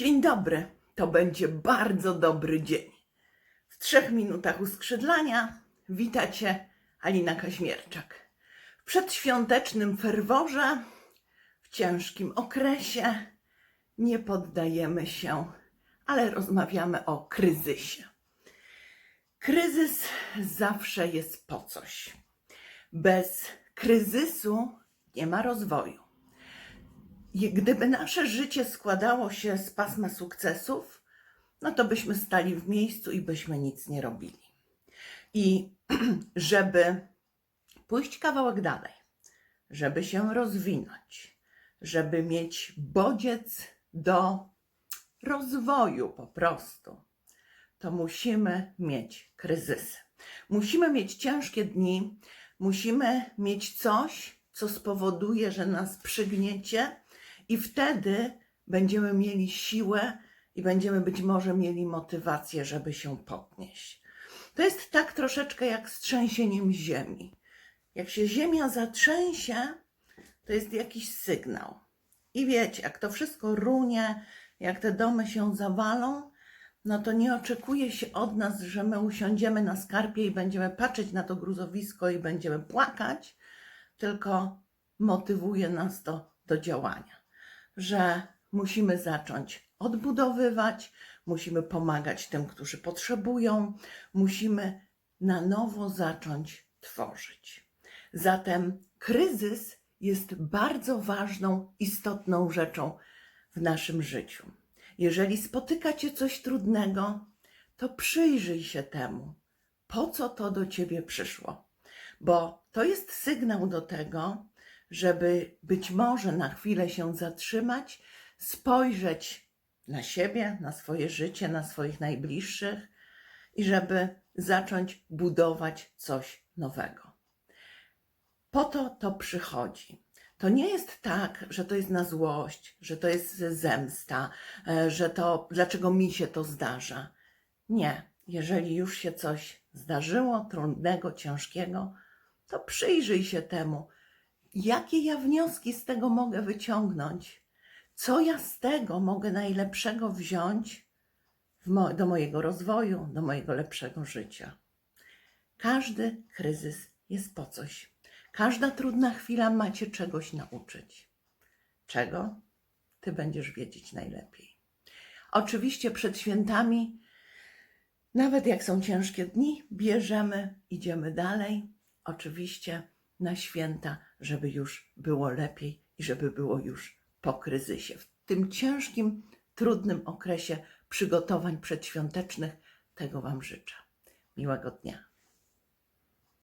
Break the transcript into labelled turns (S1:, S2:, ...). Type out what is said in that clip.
S1: Dzień dobry. To będzie bardzo dobry dzień. W trzech minutach uskrzydlania wita Cię Alina Kaźmierczak. W przedświątecznym ferworze, w ciężkim okresie nie poddajemy się, ale rozmawiamy o kryzysie. Kryzys zawsze jest po coś. Bez kryzysu nie ma rozwoju. Gdyby nasze życie składało się z pasma sukcesów, no to byśmy stali w miejscu i byśmy nic nie robili. I żeby pójść kawałek dalej, żeby się rozwinąć, żeby mieć bodziec do rozwoju po prostu, to musimy mieć kryzysy. Musimy mieć ciężkie dni, musimy mieć coś, co spowoduje, że nas przygniecie, i wtedy będziemy mieli siłę i będziemy być może mieli motywację, żeby się podnieść. To jest tak troszeczkę jak z trzęsieniem ziemi. Jak się ziemia zatrzęsie, to jest jakiś sygnał. I wiecie, jak to wszystko runie, jak te domy się zawalą, no to nie oczekuje się od nas, że my usiądziemy na skarpie i będziemy patrzeć na to gruzowisko i będziemy płakać, tylko motywuje nas to do działania, że musimy zacząć odbudowywać, musimy pomagać tym, którzy potrzebują, musimy na nowo zacząć tworzyć. Zatem kryzys jest bardzo ważną, istotną rzeczą w naszym życiu. Jeżeli spotyka cię coś trudnego, to przyjrzyj się temu, po co to do ciebie przyszło, bo to jest sygnał do tego, żeby być może na chwilę się zatrzymać, spojrzeć na siebie, na swoje życie, na swoich najbliższych i żeby zacząć budować coś nowego. Po to to przychodzi. To nie jest tak, że to jest na złość, że to jest zemsta, e, że to dlaczego mi się to zdarza. Nie. Jeżeli już się coś zdarzyło, trudnego, ciężkiego, to przyjrzyj się temu, jakie ja wnioski z tego mogę wyciągnąć, co ja z tego mogę najlepszego wziąć mo- do mojego rozwoju, do mojego lepszego życia. Każdy kryzys jest po coś. Każda trudna chwila ma cię czegoś nauczyć. Czego? Ty będziesz wiedzieć najlepiej. Oczywiście przed świętami, nawet jak są ciężkie dni, bierzemy, idziemy dalej. Oczywiście na święta, żeby już było lepiej i żeby było już po kryzysie. W tym ciężkim, trudnym okresie przygotowań przedświątecznych tego Wam życzę. Miłego dnia.